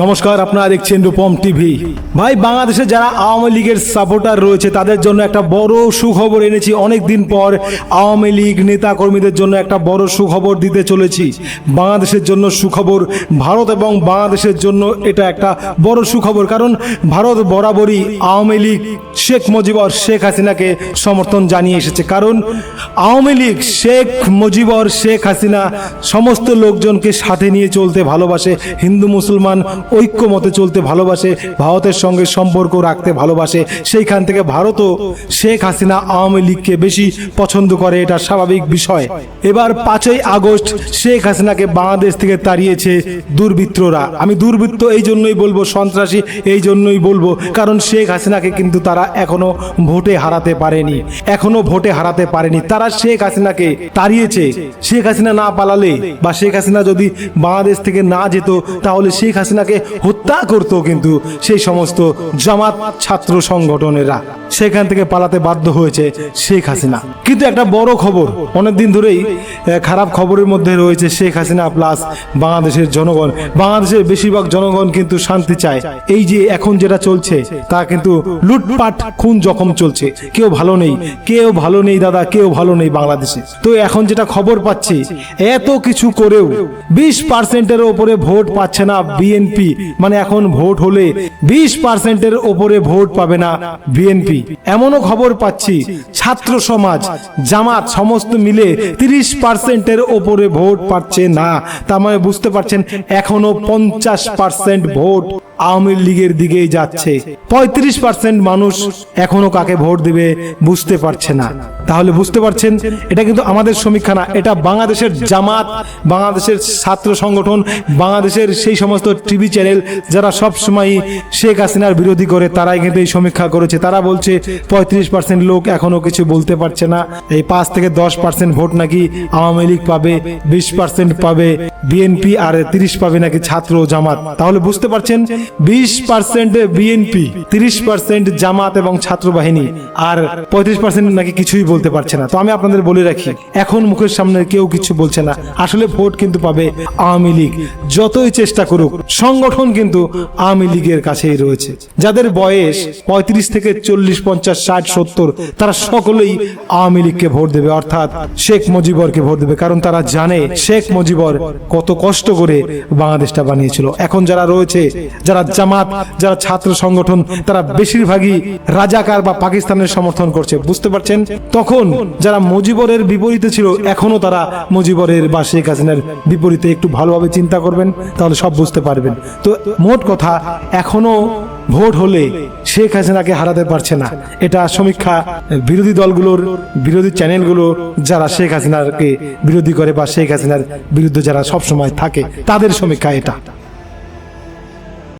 নমস্কার, আপনারা দেখছেন রূপম টিভি। ভাই, বাংলাদেশে যারা আওয়ামী লীগের সাপোর্টার রয়েছে, তাদের জন্য একটা বড় সুখবর এনেছি। অনেক দিন পর আওয়ামী লীগ নেতা কর্মীদের জন্য একটা বড় সুখবর দিতে চলেছি। বাংলাদেশের জন্য সুখবর, ভারত এবং বাংলাদেশের জন্য এটা একটা বড় সুখবর। কারণ ভারত বরাবরই আওয়ামী লীগ শেখ মুজিবর শেখ হাসিনাকে সমর্থন জানিয়ে এসেছে। কারণ আওয়ামী লীগ শেখ মুজিবর শেখ হাসিনা সমস্ত লোকজনকে সাথে নিয়ে চলতে ভালোবাসে। হিন্দু, মুসলমান ঐক্যমতে চলতে ভালোবাসে, ভারতের সঙ্গে সম্পর্ক রাখতে ভালোবাসে। সেইখান থেকে ভারতও শেখ হাসিনা আওয়ামী লীগকে বেশি পছন্দ করে, এটা স্বাভাবিক বিষয়। এবার পাঁচই আগস্ট শেখ হাসিনাকে বাংলাদেশ থেকে তাড়িয়েছে দুর্বৃত্তরা। আমি দুর্বৃত্ত এই জন্যই বলব, সন্ত্রাসী এই জন্যই বলব, কারণ শেখ হাসিনাকে কিন্তু তারা এখনও ভোটে হারাতে পারেনি। এখনও ভোটে হারাতে পারেনি। তারা শেখ হাসিনাকে তাড়িয়েছে। শেখ হাসিনা না পালালে বা শেখ হাসিনা যদি বাংলাদেশ থেকে না যেত, তাহলে শেখ হাসিনাকে হত্যা করতো কিন্তু সেই সমস্ত জামাত ছাত্র সংগঠনেরা। সেখান থেকে পালাতে বাধ্য হয়েছে শেখ হাসিনা। কিন্তু একটা বড় খবর, অনেকদিন ধরেই খারাপ খবরের মধ্যে রয়েছে শেখ হাসিনা প্লাস বাংলাদেশের জনগণ। বাংলাদেশের বেশিরভাগ জনগণ কিন্তু শান্তি চায়। এই যে এখন যেটা চলছে, তা কিন্তু লুটপাট, খুন জখম চলছে। কেউ ভালো নেই, কেউ ভালো নেই দাদা, কেউ ভালো নেই বাংলাদেশে। তো এখন যেটা খবর পাচ্ছি, এত কিছু করেও বিশ পার্সেন্টের ওপরে ভোট পাচ্ছে না বিএনপি। মানে এখন ভোট হলে বিশ পার্সেন্টের ওপরে ভোট পাবে না বিএনপি। এমনও খবর পাচ্ছি, ছাত্র সমাজ, জামাত সমস্ত মিলে তিরিশ পার্সেন্টের ওপরে ভোট পাচ্ছে না। তার মানে বুঝতে পারছেন এখনও পঞ্চাশ পার্সেন্ট ভোট আওয়ামী লীগের দিকেই যাচ্ছে। পঁয়ত্রিশ পার্সেন্ট মানুষ এখনও কাকে ভোট দেবে বুঝতে পারছে না। তাহলে বুঝতে পারছেন, এটা কিন্তু আমাদের সমীক্ষা না, এটা বাংলাদেশের জামাত, বাংলাদেশের ছাত্র সংগঠন, বাংলাদেশের সেই সমস্ত টিভি চ্যানেল যারা সবসময় শেখ হাসিনার বিরোধী করে, তারাই কিন্তু এই সমীক্ষা করেছে। তারা বলছে পঁয়ত্রিশ পার্সেন্ট লোক এখনও কিছু বলতে পারছে না। এই পাঁচ থেকে দশ পার্সেন্ট ভোট নাকি আওয়ামী লীগ পাবে, বিশ পার্সেন্ট পাবে, বিএনপি আর তিরিশ পাবে নাকি ছাত্র জামাত। তাহলে বুঝতে পারছেন, বিশ পার্সেন্ট বিএনপি, তিরিশ পার্সেন্ট জামাত এবং ছাত্র বাহিনী, আর পঁয়ত্রিশ পার্সেন্ট নাকি কিছুই বলতে পারছে না। তো আমি আপনাদের বলে রাখি, এখন মুখের সামনে কেউ কিছু বলছে না। আসলে ভোট কিন্তু পাবে আওয়ামী লীগ, যতই চেষ্টা করুক, সংগঠন কিন্তু আওয়ামী লীগের কাছেই রয়েছে। যাদের বয়স পঁয়ত্রিশ থেকে চল্লিশ পঞ্চাশ, ষাট, সত্তর, তারা সকলেই আওয়ামী লীগকে ভোট দেবে। অর্থাৎ শেখ মুজিবরকে ভোট দেবে। কারণ তারা জানে শেখ মুজিবর কত কষ্ট করে বাংলাদেশটা বানিয়েছিল। এখন যারা রয়েছে, যারা জামাত, যারা ছাত্র সংগঠন, তারা বেশিরভাগই রাজাকার বা পাকিস্তানের সমর্থন করছে। বুঝতে পারছেন? তখন যারা মুজিবরের বিপরীতে ছিল এখনও তারা মুজিবরের বা শেখ হাসিনার বিপরীতে একটু ভালোভাবে চিন্তা করবেন, তাহলে সব বুঝতে পারবেন। তো মোট কথা এখনও ভোট হলে শেখ হাসিনাকে হারাতে পারছে না। এটা সমীক্ষা বিরোধী দলগুলোর বিরোধী চ্যানেলগুলো যারা শেখ হাসিনাকে বিরোধী করে বা শেখ হাসিনার বিরুদ্ধে যারা সবসময় থাকে, তাদের সমীক্ষা এটা।